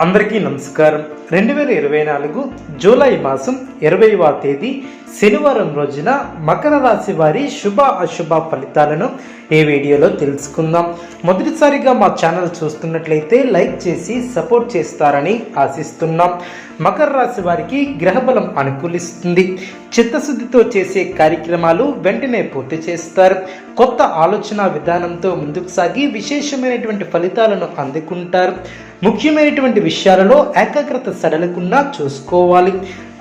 అందరికీ నమస్కారం. రెండు వేల ఇరవై నాలుగు జూలై మాసం ఇరవైవ తేదీ శనివారం రోజున మకర రాశి వారి శుభ అశుభ ఫలితాలను ఈ వీడియోలో తెలుసుకుందాం. మొదటిసారిగా మా ఛానల్ చూస్తున్నట్లయితే లైక్ చేసి సపోర్ట్ చేస్తారని ఆశిస్తున్నాం. మకర రాశి వారికి గ్రహబలం అనుకూలిస్తుంది. చిత్తశుద్ధితో చేసే కార్యక్రమాలు వెంటనే పూర్తి చేస్తారు. కొత్త ఆలోచన విధానంతో ముందుకు సాగి విశేషమైనటువంటి ఫలితాలను అందుకుంటారు. ముఖ్యమైనటువంటి విషయాలలో ఏకాగ్రత సడలకుండా చూసుకోవాలి.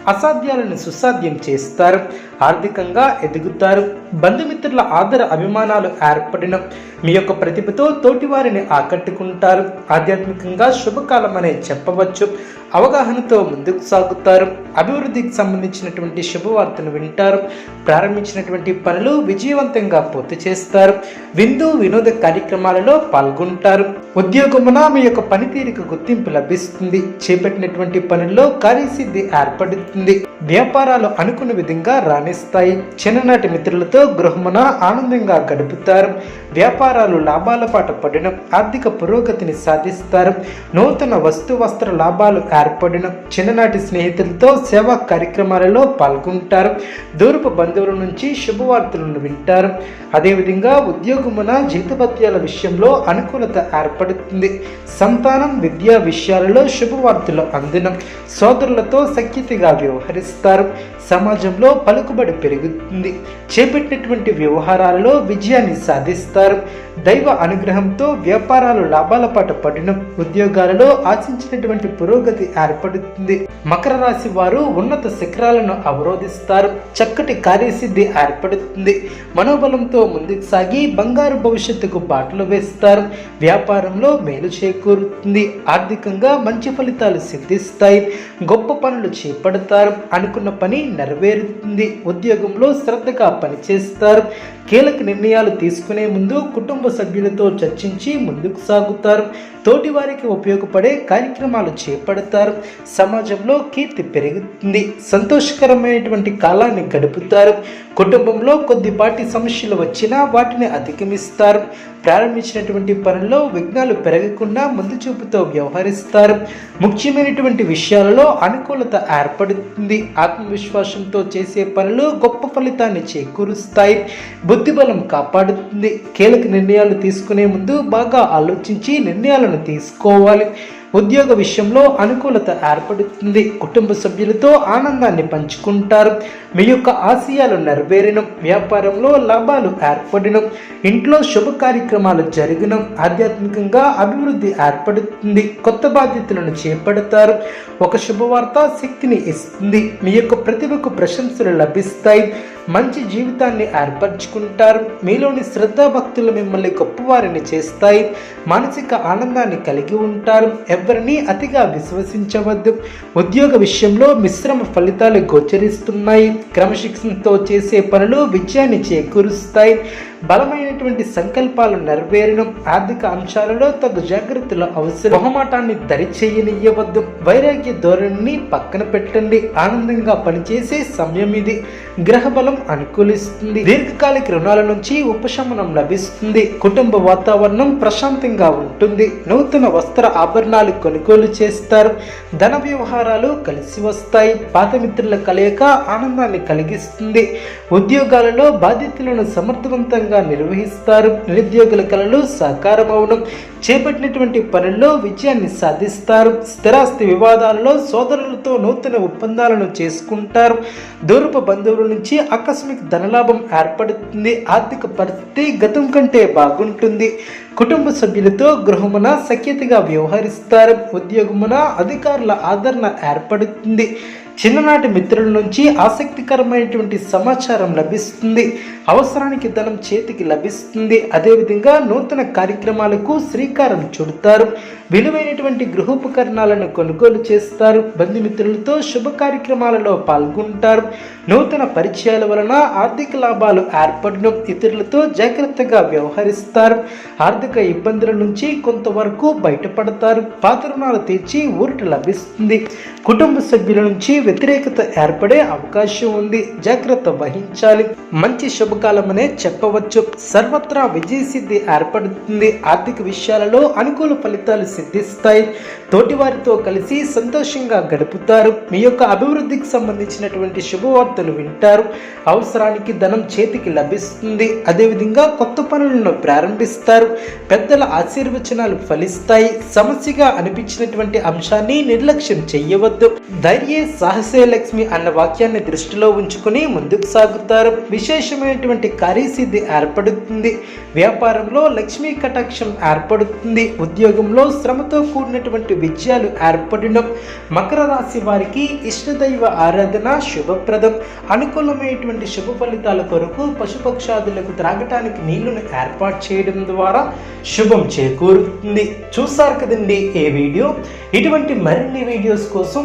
అసాధ్యాలను సుసాధ్యం చేస్తారు. ఆర్థికంగా ఎదుగుతారు. బంధుమిత్రుల ఆదర అభిమానాలు ఏర్పడిన మీ యొక్క ప్రతిభతో తోటివారిని ఆకట్టుకుంటారు. ఆధ్యాత్మికంగా శుభకాలం అనే చెప్పవచ్చు. అవగాహనతో ముందుకు సాగుతారు. అభివృద్ధికి సంబంధించినటువంటి శుభవార్తను వింటారు. ప్రారంభించినటువంటి పనులు విజయవంతంగా పూర్తి చేస్తారు. విందు వినోద కార్యక్రమాలలో పాల్గొంటారు. ఉద్యోగమున మీ యొక్క పనితీరుకు గుర్తింపు లభిస్తుంది. చేపట్టినటువంటి పనుల్లో కార్యసిద్ధి ఏర్పడుతుంది. వ్యాపారాలు అనుకున్న విధంగా రాణిస్తాయి. చిన్ననాటి మిత్రులతో గృహమున ఆనందంగా గడుపుతారు. వ్యాపారాలు లాభాల పాట పడిన. ఆర్థిక పురోగతిని సాధిస్తారు. నూతన వస్తు వస్త్ర లాభాలు ఏర్పడిన. చిన్ననాటి స్నేహితులతో సేవా కార్యక్రమాలలో పాల్గొంటారు. దూరపు బంధువుల నుంచి శుభవార్తలను వింటారు. అదేవిధంగా ఉద్యోగమున జీతభత్యాల విషయంలో అనుకూలత ఏర్పడుతుంది. సంతానం విద్యా విషయాలలో శుభవార్తలు అందినం సోదరులతో సఖ్యతగా వ్యవహరిస్తారు. సమాజంలో పలుకుబడి పెరుగుతుంది. చేపట్టినటువంటి వ్యవహారాలలో విజయాన్ని సాధిస్తారు. దైవ అనుగ్రహంతో వ్యాపారాలు లాభాల పాట పడిన ఉద్యోగాలలో ఆశించినటువంటి పురోగతి ఏర్పడుతుంది. మకర రాశి వారు ఉన్నత శిఖరాలను అవరోధిస్తారు. చక్కటి కార్యసిద్ధి ఏర్పడుతుంది. మనోబలంతో ముందుకు సాగి బంగారు భవిష్యత్తుకు బాటలు వేస్తారు. వ్యాపారంలో మేలు చేకూరుతుంది. ఆర్థికంగా మంచి ఫలితాలు సిద్ధిస్తాయి. గొప్ప పనులు చేపడతారు. అనుకున్న పని నెరవేరుతుంది. ఉద్యోగంలో శ్రద్ధగా పనిచేస్తారు. కీలక నిర్ణయాలు తీసుకునే ముందు కుటుంబ సభ్యులతో చర్చించి ముందుకు సాగుతారు. తోటివారికి ఉపయోగపడే కార్యక్రమాలు చేపడతారు. సమాజంలో కీర్తి పెరిగి జరుగుతుంది. సంతోషకరమైనటువంటి కాలాన్ని గడుపుతారు. కుటుంబంలో కొద్దిపాటి సమస్యలు వచ్చినా వాటిని అధిగమిస్తారు. ప్రారంభించినటువంటి పనుల్లో విఘ్నాలు పెరగకుండా ముందు చూపుతో వ్యవహరిస్తారు. ముఖ్యమైనటువంటి విషయాలలో అనుకూలత ఏర్పడుతుంది. ఆత్మవిశ్వాసంతో చేసే పనులు గొప్ప ఫలితాన్ని చేకూరుస్తాయి. బుద్ధిబలం కాపాడుతుంది. కీలక నిర్ణయాలు తీసుకునే ముందు బాగా ఆలోచించి నిర్ణయాలను తీసుకోవాలి. ఉద్యోగ విషయంలో అనుకూలత ఏర్పడుతుంది. కుటుంబ సభ్యులతో ఆనందాన్ని పంచుకుంటారు. మీ యొక్క ఆశయాలు నెరవేరిన. వ్యాపారంలో లాభాలు ఏర్పడిన. ఇంట్లో శుభ కార్యక్రమాలు జరిగిన. ఆధ్యాత్మికంగా అభివృద్ధి ఏర్పడుతుంది. కొత్త బాధ్యతలను చేపడతారు. ఒక శుభవార్త శక్తిని ఇస్తుంది. మీ యొక్క ప్రతిభకు ప్రశంసలు లభిస్తాయి. మంచి జీవితాన్ని ఏర్పరచుకుంటారు. మీలోని శ్రద్ధాభక్తులు మిమ్మల్ని గొప్పవారిని చేస్తాయి. మానసిక ఆనందాన్ని కలిగి ఉంటారు. ఎవరిని అతిగా విశ్వసించవద్దు. ఉద్యోగ విషయంలో మిశ్రమ ఫలితాలు గోచరిస్తున్నాయి. క్రమశిక్షణతో చేసే పనులు విజయాన్ని చేకూరుస్తాయి. బలమైనటువంటి సంకల్పాలు నెరవేరడం ఆర్థిక అంశాలలో తగు జాగ్రత్తలు అవసరం. మొహమాటాన్ని దరిచేయనియ్యవద్దు. వైరాగ్య ధోరణిని పక్కన పెట్టండి. ఆనందంగా పనిచేసే సమయం ఇది. గ్రహబలం అనుకూలిస్తుంది. దీర్ఘకాలిక రుణాల నుంచి ఉపశమనం లభిస్తుంది. కుటుంబ వాతావరణం ప్రశాంతంగా ఉంటుంది. నూతన వస్త్ర ఆభరణాలు కొనుగోలు చేస్తారు. ధన వ్యవహారాలు కలిసి వస్తాయి. పాత మిత్రుల కలయిక ఆనందాన్ని కలిగిస్తుంది. ఉద్యోగాలలో బాధ్యతలను సమర్థవంతంగా నిర్వహిస్తారు. నిరుద్యోగుల కళలు సాకారమవడం చేపట్టినటువంటి పనుల్లో విజయాన్ని సాధిస్తారు. స్థిరాస్తి వివాదాలలో సోదరులతో నూతన ఒప్పందాలను చేసుకుంటారు. దూరపు బంధువుల నుంచి ఆకస్మిక ధనలాభం ఏర్పడుతుంది. ఆర్థిక పరిస్థితి గతం కంటే బాగుంటుంది. కుటుంబ సభ్యులతో గృహమున సఖ్యతగా వ్యవహరిస్తారు. ఉద్యోగమున అధికారుల ఆదరణ ఏర్పడుతుంది. చిన్ననాటి మిత్రుల నుంచి ఆసక్తికరమైనటువంటి సమాచారం లభిస్తుంది. అవసరానికి ధనం చేతికి లభిస్తుంది. అదేవిధంగా నూతన కార్యక్రమాలకు శ్రీకారం చుడతారు. విలువైనటువంటి గృహోపకరణాలను కొనుగోలు చేస్తారు. బంధుమిత్రులతో శుభ కార్యక్రమాలలో పాల్గొంటారు. నూతన పరిచయాల వలన ఆర్థిక లాభాలు ఏర్పడడం ఇతరులతో జాగ్రత్తగా వ్యవహరిస్తారు. ఆర్థిక ఇబ్బందుల నుంచి కొంతవరకు బయటపడతారు. పాత రుణాలు తీర్చి ఊరట లభిస్తుంది. కుటుంబ సభ్యుల నుంచి వ్యతిరేకత ఏర్పడే అవకాశం ఉంది. జాగ్రత్త వహించాలి. మంచి శుభకాలమనే చెప్పవచ్చు. సర్వత్రా విజయసిద్ధి ఏర్పడుతుంది. ఆర్థిక విషయాలలో అనుకూల ఫలితాలు సిద్ధిస్తాయి. తోటివారితో కలిసి సంతోషంగా గడుపుతారు. మీ యొక్క అభివృద్ధికి సంబంధించినటువంటి శుభవార్తలు వింటారు. అవసరానికి ధనం చేతికి లభిస్తుంది. అదేవిధంగా కొత్త పనులను ప్రారంభిస్తారు. పెద్దల ఆశీర్వచనాలు ఫలిస్తాయి. సమస్యగా అనిపించినటువంటి అంశాన్ని నిర్లక్ష్యం చెయ్యవద్దు ధైర్య సాహసే లక్ష్మి అన్న వాక్యాన్ని దృష్టిలో ఉంచుకుని ముందుకు సాగుతారు. విశేషమైనటువంటి కార్యసిద్ధి ఏర్పడుతుంది. వ్యాపారంలో లక్ష్మీ కటాక్షం ఏర్పడుతుంది. ఉద్యోగంలో శ్రమతో కూడినటువంటి విజయాలు ఏర్పడిన. మకర రాశి వారికి ఇష్టదైవ ఆరాధన శుభప్రదం. అనుకూలమైనటువంటి శుభ ఫలితాల కొరకు పశుపక్షాదులకు త్రాగటానికి నీళ్ళను ఏర్పాటు చేయడం ద్వారా శుభం చేకూరుతుంది. చూసారు కదండి ఏ వీడియో? ఇటువంటి మరిన్ని వీడియోస్ కోసం